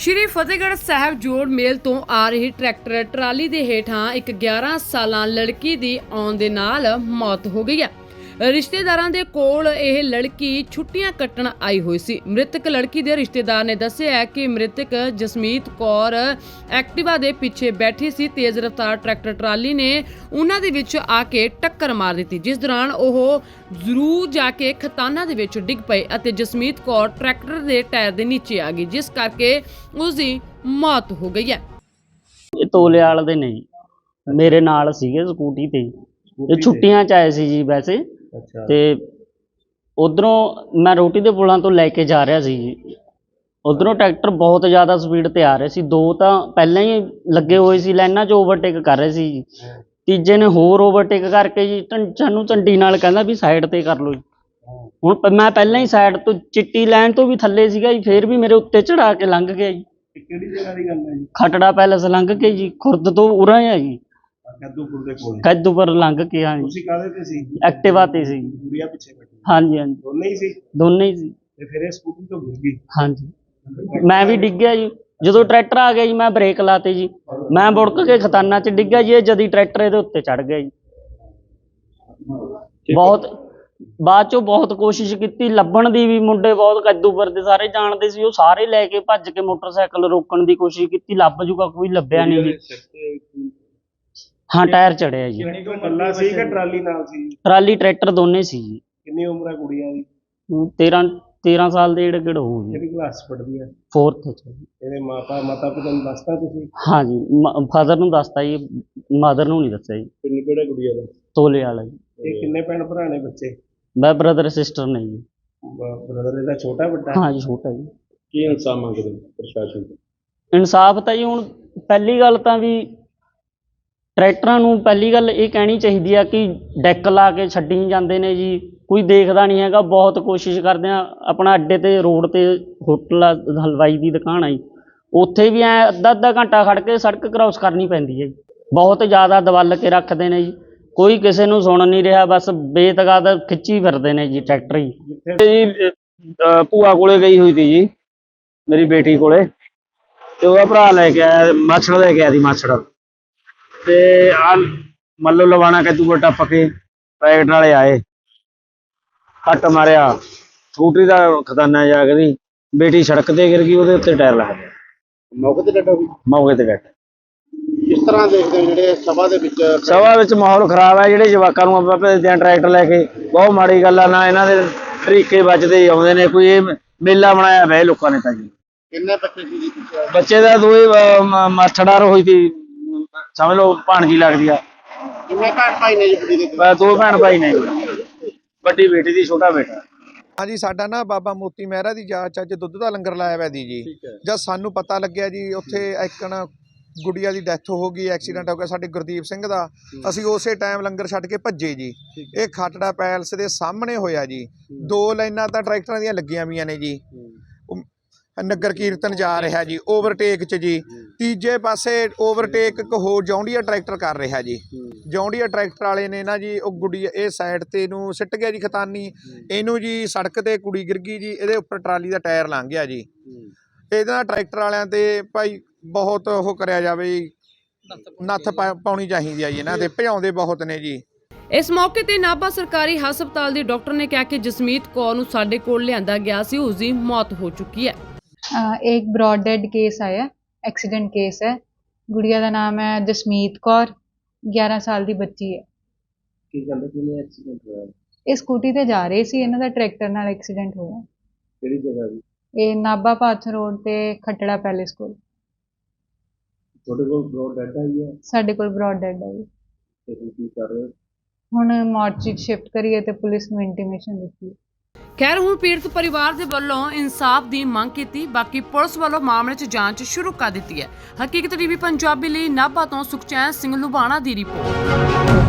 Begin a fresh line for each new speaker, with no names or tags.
ਸ਼੍ਰੀ ਫਤਿਹਗੜ੍ਹ ਸਾਹਿਬ ਜੋੜ ਮੇਲ ਤੋਂ ਆ ਰਹੀ ਟਰੈਕਟਰ ਟਰਾਲੀ ਦੇ ਹੇਠਾਂ ਇੱਕ 11 ਸਾਲਾਂ ਲੜਕੀ ਦੀ ਆਉਣ ਦੇ ਨਾਲ ਮੌਤ ਹੋ ਗਈ ਹੈ। ਰਿਸ਼ਤੇਦਾਰਾਂ ਦੇ ਕੋਲ ਇਹ ਲੜਕੀ ਛੁੱਟੀਆਂ ਕੱਟਣ ਆਈ ਹੋਈ ਸੀ। ਮ੍ਰਿਤਕ ਲੜਕੀ ਦੇ ਰਿਸ਼ਤੇਦਾਰ ਨੇ ਦੱਸਿਆ ਹੈ ਕਿ ਮ੍ਰਿਤਕ ਜਸਮੀਤ ਕੌਰ ਐਕਟਿਵਾ ਦੇ ਪਿੱਛੇ ਬੈਠੀ ਸੀ। ਤੇਜ਼ ਰਫ਼ਤਾਰ ਟਰੈਕਟਰ ਟਰਾਲੀ ਨੇ ਉਹਨਾਂ ਦੇ ਵਿੱਚ ਆ ਕੇ ਟੱਕਰ ਮਾਰ ਦਿੱਤੀ। ਜਿਸ ਦੌਰਾਨ ਉਹ ਜ਼ਰੂਰ ਜਾ ਕੇ ਖਤਾਨਾ ਦੇ ਵਿੱਚ ਡਿੱਗ ਪਏ ਅਤੇ ਜਸਮੀਤ ਕੌਰ ਟਰੈਕਟਰ ਦੇ ਟਾਇਰ ਦੇ ਨੀਚੇ ਆ ਗਈ ਜਿਸ ਕਰਕੇ ਉਸ ਦੀ ਮੌਤ ਹੋ ਗਈ ਹੈ।
ਇਹ ਤੋਲੇ ਵਾਲੇ ਦੇ ਨਹੀਂ ਮੇਰੇ ਨਾਲ ਸੀਗੇ ਸਕੂਟੀ ਤੇ। ਇਹ ਛੁੱਟੀਆਂ ਚ ਆਏ ਸੀ ਜੀ ਵੈਸੇ।
ਅੱਛਾ।
ਤੇ ਉਧਰੋਂ ਮੈਂ ਰੋਟੀ ਦੇ ਪੁਲਾਂ ਤੋਂ ਲੈ ਕੇ ਜਾ ਰਿਹਾ ਸੀ ਜੀ। ਉਧਰੋਂ ਟਰੈਕਟਰ ਬਹੁਤ ਜ਼ਿਆਦਾ ਸਪੀਡ ਤੇ ਆ ਰਹੇ ਸੀ। ਦੋ ਤਾਂ ਪਹਿਲਾਂ ਹੀ ਲੱਗੇ ਹੋਏ ਸੀ ਲਾਈਨਾਂ 'ਚ ਓਵਰਟੇਕ ਕਰ ਰਹੇ ਸੀ ਜੀ। ਤੀਜੇ ਨੇ ਹੋਰ ਓਵਰਟੇਕ ਕਰਕੇ ਜੀ ਸਾਨੂੰ ਝੰਡੀ ਨਾਲ ਕਹਿੰਦਾ ਵੀ ਸਾਈਡ ਤੇ ਕਰ ਲਓ ਜੀ। ਹੁਣ ਮੈਂ ਪਹਿਲਾਂ ਹੀ ਸਾਈਡ ਤੋਂ ਚਿੱਟੀ ਲਾਈਨ ਤੋਂ ਵੀ ਥੱਲੇ ਸੀਗਾ ਜੀ ਫੇਰ ਵੀ ਮੇਰੇ ਉੱਤੇ ਚੜਾ ਕੇ ਲੰਘ ਗਿਆ ਜੀ।
ਕਿਹੜੀ ਜਗ੍ਹਾ ਦੀ ਗੱਲ ਹੈ ਜੀ?
ਖਟੜਾ ਪੈਲਸ ਲੰਘ ਕੇ ਜੀ ਖੁਰਦ ਤੋਂ ਉਰਾਂ ਆ ਜੀ।
ਕੱਦੂਪੁਰ ਦੇ ਕੋਲ
ਕੱਦੂਪੁਰ ਲੰਘ ਕੇ ਆ ਜੀ
ਤੁਸੀਂ ਕਾਹਦੇ ਤੇ ਸੀ?
ਐਕਟਿਵਾ ਤੇ ਸੀ।
ਗੁੜੀਆ ਪਿੱਛੇ ਬੈਠੀ।
ਹਾਂਜੀ ਹਾਂਜੀ।
ਦੋਨੇ ਹੀ ਸੀ?
ਦੋਨੇ ਹੀ ਸੀ।
ਤੇ ਫਿਰ ਇਹ ਸਕੂਟਰ ਤੋਂ ਗਿਰ ਗਈ।
ਹਾਂਜੀ। ਮੈਂ ਵੀ ਡਿੱਗਿਆ ਜੀ। ਜਦੋਂ ਟਰੈਕਟਰ ਆ ਗਿਆ ਜੀ ਮੈਂ ਬ੍ਰੇਕ ਲਾਤੇ ਜੀ। ਮੈਂ ਬੁੜਕ ਕੇ ਖਤਾਨਾ 'ਚ ਡਿੱਗਿਆ ਜੀ। ਇਹ ਜਦੀ ਟਰੈਕਟਰ ਇਹਦੇ ਉੱਤੇ ਚੜ ਗਿਆ ਜੀ। ਬਹੁਤ ਬਾਅਦ ਚੋਂ ਬਹੁਤ ਕੋਸ਼ਿਸ਼ ਕੀਤੀ। ਲੱਭਣ ਦੀ ਵੀ ਮੁੰਡੇ ਬਹੁਤ ਕੱਦੂਪੁਰ ਦੇ ਸਾਰੇ ਜਾਣਦੇ ਸੀ। ਉਹ ਸਾਰੇ ਲੈ ਕੇ ਭੱਜ ਕੇ ਮੋਟਰਸਾਈਕਲ ਰੋਕਣ ਦੀ ਕੋਸ਼ਿਸ਼ ਕੀਤੀ। ਲੱਭ ਜੂਗਾ ਕੋਈ ਲੱਭਿਆ ਨਹੀਂ ਜੀ। ਹਾਂ ਟਾਇਰ ਚੜਿਆ ਜੀ।
ਕਿੰਨੀ ਤੋਂ ਕੱਲਾ ਸੀ ਕਿ ਟਰਾਲੀ ਨਾਲ ਸੀ?
ਟਰਾਲੀ ਟਰੈਕਟਰ ਦੋਨੇ ਸੀ ਜੀ।
ਕਿੰਨੀ ਉਮਰ ਹੈ ਕੁੜੀਆਂ ਦੀ?
13 13 ਸਾਲ ਦੇ ਏੜ ਗੇੜ ਹੋ
ਕਿਹੜੀ ਕਲਾਸ ਪੜ੍ਹਦੀ ਹੈ
4th ਚ ਜੀ।
ਇਹਦੇ ਮਾਤਾ ਮਾਤਾ ਪਿਤਾ ਨੂੰ ਦੱਸਤਾ ਤੁਸੀਂ?
ਹਾਂ ਜੀ ਫਾਦਰ ਨੂੰ ਦੱਸਤਾ ਜੀ ਮਦਰ ਨੂੰ ਨਹੀਂ ਦੱਸਿਆ ਜੀ।
ਕਿੰਨੀ ਕਿਹੜਾ ਕੁੜੀਆ ਦਾ?
ਤੋਲੇ ਵਾਲਾ ਜੀ।
ਇਹ ਕਿੰਨੇ ਭੈਣ ਭਰਾ ਨੇ ਬੱਚੇ?
ਮੈਂ ਬ੍ਰਦਰ ਸਿਸਟਰ ਨੇ ਜੀ।
ਬ੍ਰਦਰ ਇਹਦਾ ਛੋਟਾ ਵੱਡਾ?
ਹਾਂ ਜੀ ਛੋਟਾ ਜੀ।
ਕੀ ਇਨਸਾਫ ਮੰਗਦੇ ਪ੍ਰਸ਼ਾਸਨ ਤੋਂ?
ਇਨਸਾਫ ਤਾਂ ਜੀ ਹੁਣ ਪਹਿਲੀ ਗੱਲ ਤਾਂ ਵੀ ਟਰੈਕਟਰਾਂ ਨੂੰ ਪਹਿਲੀ ਗੱਲ ਇਹ ਕਹਿਣੀ ਚਾਹੀਦੀ ਆ ਕਿ ਡੈਕ ਲਾ ਕੇ ਛੱਡੀ ਜਾਂਦੇ ਨੇ ਜੀ ਕੋਈ ਦੇਖਦਾ ਨਹੀਂ ਹੈਗਾ ਬਹੁਤ ਕੋਸ਼ਿਸ਼ ਕਰਦੇ ਆ ਆਪਣਾ ਅੱਡੇ ਤੇ ਰੋਡ ਤੇ ਹੋਟਲ ਆ, ਹਲਵਾਈ ਦੀ ਦੁਕਾਨ ਆ ਜੀ। ਉੱਥੇ ਵੀ ਐ ਅੱਧਾ ਅੱਧਾ ਘੰਟਾ ਖੜ ਕੇ ਸੜਕ ਕ੍ਰਾਸ ਕਰਨੀ ਪੈਂਦੀ ਹੈ ਜੀ। ਬਹੁਤ ਜ਼ਿਆਦਾ ਦਵਲ ਕੇ ਰੱਖਦੇ ਨੇ ਜੀ। ਕੋਈ ਕਿਸੇ ਨੂੰ ਸੁਣ ਨਹੀਂ ਰਿਹਾ ਬਸ ਬੇਤਗਾਦ ਖਿੱਚੀ ਫਿਰਦੇ ਨੇ ਜੀ ਟਰੈਕਟਰ ਹੀ।
ਜੀ ਭੂਆ ਕੋਲੇ ਗਈ ਹੋਈ ਸੀ ਜੀ ਮੇਰੀ ਬੇਟੀ ਕੋਲੇ ਤੇ ਉਹ ਭਰਾ ਲੈ ਕੇ ਆਇਆ ਮਾਛੜ ਲੈ ਕੇ ਆਇਆ ਸੀ ਮਾਛੜ। ਤੇ ਆ ਮੰਨ ਲਓ ਲਵਾਣਾ ਕੱਦੂ ਬਟਾ ਟੱਪ ਕੇ ਪੈਕਟ ਵਾਲੇ ਆਏ। ਹੱਟ ਮਾਰਿਆ। ਸਕੂਟਰੀ ਦਾ ਖਜ਼ਾਨਾ ਜਾ ਗਈ ਬੇਟੀ ਸੜਕ ਤੇ ਗਿਰ ਗਈ ਉਹਦੇ ਉੱਤੇ ਟਾਇਰ ਲੱਗ ਗਿਆ।
ਮੌਕੇ ਤੇ ਡਟੋ
ਮੌਕੇ ਤੇ ਡੈਟ
ਕਿਸ ਤਰ੍ਹਾਂ ਦੇਖਦੇ ਹੋ ਜਿਹੜੇ ਸਭਾ ਦੇ ਵਿੱਚ
ਸਭਾ ਵਿੱਚ ਮਾਹੌਲ ਖਰਾਬ ਹੈ ਜਿਹੜੇ ਜਵਾਕਾਂ ਨੂੰ ਆਪਾਂ ਭੇਜਦੇ ਆ ਟਰੈਕਟਰ ਲੈ ਕੇ ਬਹੁਤ ਮਾੜੀ ਗੱਲ ਆ ਨਾ ਇਹਨਾਂ ਦੇ ਤਰੀਕੇ ਹੀ ਆਉਂਦੇ ਨੇ ਕੋਈ ਇਹ ਮੇਲਾ ਬਣਾਇਆ ਹੋਇਆ ਲੋਕਾਂ ਨੇ ਤਾਂ ਜੀ।
ਕਿੰਨੇ ਬੱਚੇ ਸੀ ਜੀ
ਬੱਚੇ ਦਾ ਦੋਏ ਮਾਛੜਾਰ ਹੋਈ ਸੀ। ਸਮਝ ਲਓ ਭਾਣਜੀ ਲੱਗਦੀ ਆ।
ਕਿੰਨੇ ਭੈਣ ਭਾਈ ਨੇ ਜੀ? ਕੁੜੀ ਦੇ
ਭੈਣ ਭਾਈ ਨੇ ਵੱਡੀ ਬੇਟੀ ਦੀ ਛੋਟਾ ਬੇਟਾ।
ਹਾਂਜੀ ਸਾਡਾ ਨਾ ਬਾਬਾ ਮੋਤੀ ਮਹਿਰਾ ਦੀ ਯਾਦ 'ਚ ਅੱਜ ਦੁੱਧ ਦਾ ਲੰਗਰ ਲਾਇਆ ਹੋਇਆ ਦੀ ਜੀ। ਜਦ ਸਾਨੂੰ ਪਤਾ ਲੱਗਿਆ ਜੀ ਉੱਥੇ ਇੱਕਣ ਗੁੜੀਆ ਦੀ ਡੈਥ ਹੋ ਗਈ ਐਕਸੀਡੈਂਟ ਹੋ ਗਿਆ ਸਾਡੇ ਗੁਰਦੀਪ ਸਿੰਘ ਦਾ। ਅਸੀਂ ਉਸੇ ਟਾਈਮ ਲੰਗਰ ਛੱਡ ਕੇ ਭੱਜੇ ਜੀ। ਇਹ ਖਾਟੜਾ ਪੈਲਸ ਦੇ ਸਾਹਮਣੇ ਹੋਇਆ ਜੀ। ਦੋ ਲਾਈਨਾਂ ਤਾਂ ਟਰੈਕਟਰਾਂ ਦੀਆਂ ਲੱਗੀਆਂ ਵੀਆਂ ਨੇ ਜੀ। ਨਗਰ ਕੀਰਤਨ ਜਾ ਰਿਹਾ ਜੀ ਓਵਰਟੇਕ 'ਚ ਜੀ। ਤੀਜੇ ਪਾਸੇ ਓਵਰਟੇਕ ਇੱਕ ਹੋਰ ਜੌਂਡੀਆ ਟਰੈਕਟਰ ਕਰ ਰਿਹਾ ਜੀ ਜੌਂਡੀਆ ਟਰੈਕਟਰ ਵਾਲੇ ਨੇ ਨਾ ਜੀ ਉਹ ਗੁੱਡੀ ਇਹ ਸਾਈਡ ਤੇ ਨੂੰ ਸਿੱਟ ਗਿਆ ਜੀ ਖਤਾਨੀ ਇਹਨੂੰ ਜੀ ਸੜਕ ਤੇ ਕੁੜੀ ਗਿਰ ਗਈ ਜੀ ਇਹਦੇ ਉੱਪਰ ਟਰਾਲੀ ਦਾ ਟਾਇਰ ਲੰਘ ਗਿਆ ਜੀ ਇਹਦੇ ਨਾਲ ਟਰੈਕਟਰ ਵਾਲਿਆਂ ਤੇ ਭਾਈ ਬਹੁਤ ਉਹ ਕਰਿਆ ਜਾਵੇ ਜੀ ਨੱਥ ਪਾ- ਪਾਉਣੀ ਚਾਹੀਦੀ ਆ ਜੀ ਇਹਨਾਂ ਤੇ ਭਜਾਉਂਦੇ ਬਹੁਤ ਨੇ ਜੀ
ਇਸ ਮੌਕੇ ਤੇ ਨਾਭਾ ਸਰਕਾਰੀ ਹਸਪਤਾਲ ਦੇ ਡਾਕਟਰ ਨੇ ਕਿਹਾ ਕਿ ਜਸਮੀਤ ਕੌਰ ਨੂੰ ਸਾਡੇ ਕੋਲ ਲਿਆਂਦਾ ਗਿਆ ਸੀ ਉਸ ਦੀ ਮੌਤ ਹੋ ਚੁੱਕੀ ਹੈ
अ, एक ब्रॉड डेड केस आया ਐਕਸੀਡੈਂਟ ਕੇਸ ਹੈ। ਗੁੜੀਆ ਦਾ ਨਾਮ ਹੈ ਜਸਮੀਤ ਕੌਰ 11 ਸਾਲ ਦੀ ਬੱਚੀ ਹੈ।
ਕੀ ਗੱਲ ਹੈ ਕਿਵੇਂ ਐਕਸੀਡੈਂਟ ਹੋਇਆ?
ਇਹ ਸਕੂਟੀ ਤੇ ਜਾ ਰਹੇ ਸੀ ਇਹਨਾਂ ਦਾ ਟਰੈਕਟਰ ਨਾਲ ਐਕਸੀਡੈਂਟ ਹੋਇਆ।
ਕਿਹੜੀ ਜਗ੍ਹਾ ਦੀ?
ਇਹ ਨਾਬਾ ਪਾਥ ਰੋਡ ਤੇ ਖਟੜਾ ਪੈਲੇਸ ਕੋਲ।
ਤੁਹਾਡੇ ਕੋਲ ਬ੍ਰੌਡ ਡੈਡ ਆਈ ਹੈ?
ਸਾਡੇ ਕੋਲ ਬ੍ਰੌਡ ਡੈਡ ਆਈ
ਤੇ ਤੁਸੀਂ ਕੀ ਕਰ ਰਹੇ ਹੋ?
ਹੁਣ ਮੋਰਚੀ ਸ਼ਿਫਟ ਕਰੀਏ ਤੇ ਪੁਲਿਸ ਨੂੰ ਇੰਟੀਮੇਸ਼ਨ ਦਿੱਤੀ
ਖੈਰ, ਹੁਣ ਪੀੜਤ ਪਰਿਵਾਰ ਦੇ ਵੱਲੋਂ ਇਨਸਾਫ ਦੀ ਮੰਗ ਕੀਤੀ, ਬਾਕੀ ਪੁਲਿਸ ਵੱਲੋਂ ਮਾਮਲੇ 'ਚ ਜਾਂਚ ਸ਼ੁਰੂ ਕਰ ਦਿੱਤੀ ਹੈ। ਹਕੀਕਤ ਟੀਵੀ ਪੰਜਾਬੀ ਲਈ ਨਾਭਾ ਤੋਂ ਸੁਖਚੈਨ ਸਿੰਘ ਲੁਬਾਣਾ ਦੀ ਰਿਪੋਰਟ।